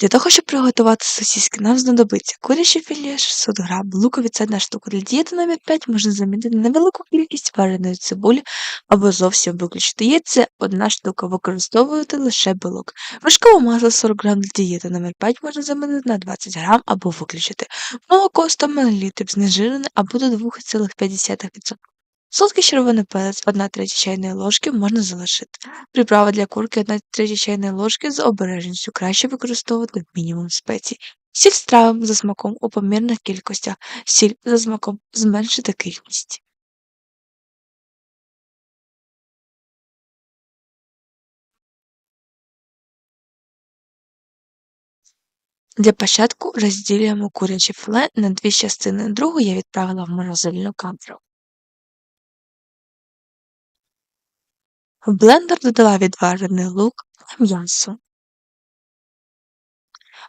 Для того, щоб приготувати сосиски, нам знадобиться куряче філе 600 грам, луковиця 1 штука. Для дієти номер 5 можна замінити невелику кількість вареної цибулі або зовсім виключити яйце 1 штука, використовувати лише білок. Вершкове масло 40 грам для дієти номер 5 можна замінити на 20 грам або виключити. Молоко 100 мл знежирене або до 2,5%. Солодкий червоний перець 1 третя чайної ложки можна залишити. Приправа для курки 1 третя чайної ложки з обережністю краще використовувати мінімум спецій. Сіль з травами за смаком у помірних кількостях. Сіль за смаком зменшити кількість. Для початку розділюємо куряче філе на дві частини. Другу я відправила в морозильну камеру. В блендер додала відварений лук та м'ясо.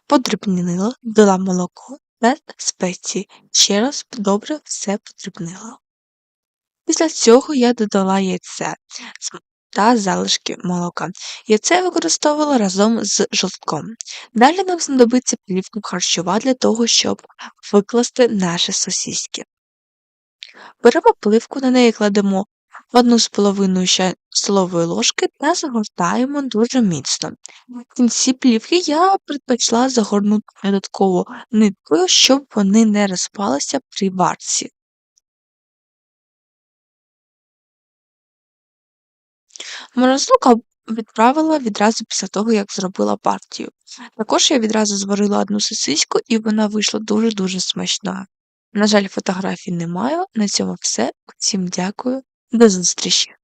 Подрібнила, додала молоко та спеції. Ще раз добре все подрібнила. Після цього я додала яйце та залишки молока. Яйце використовувала разом з жовтком. Далі нам знадобиться плівка харчова для того, щоб викласти наші сосиски. Беремо пливку, на неї кладемо половиною чай- столової ложки та загортаємо дуже міцно. В кінці плівки я предпочла загорнути додатково ниткою, щоб вони не розпалися при варці. Морозилку відправила відразу після того, як зробила партію. Також я відразу зварила одну сосиську, і вона вийшла дуже-дуже смачною. На жаль, фотографій не маю. На цьому все. Всім дякую. До зустрічі!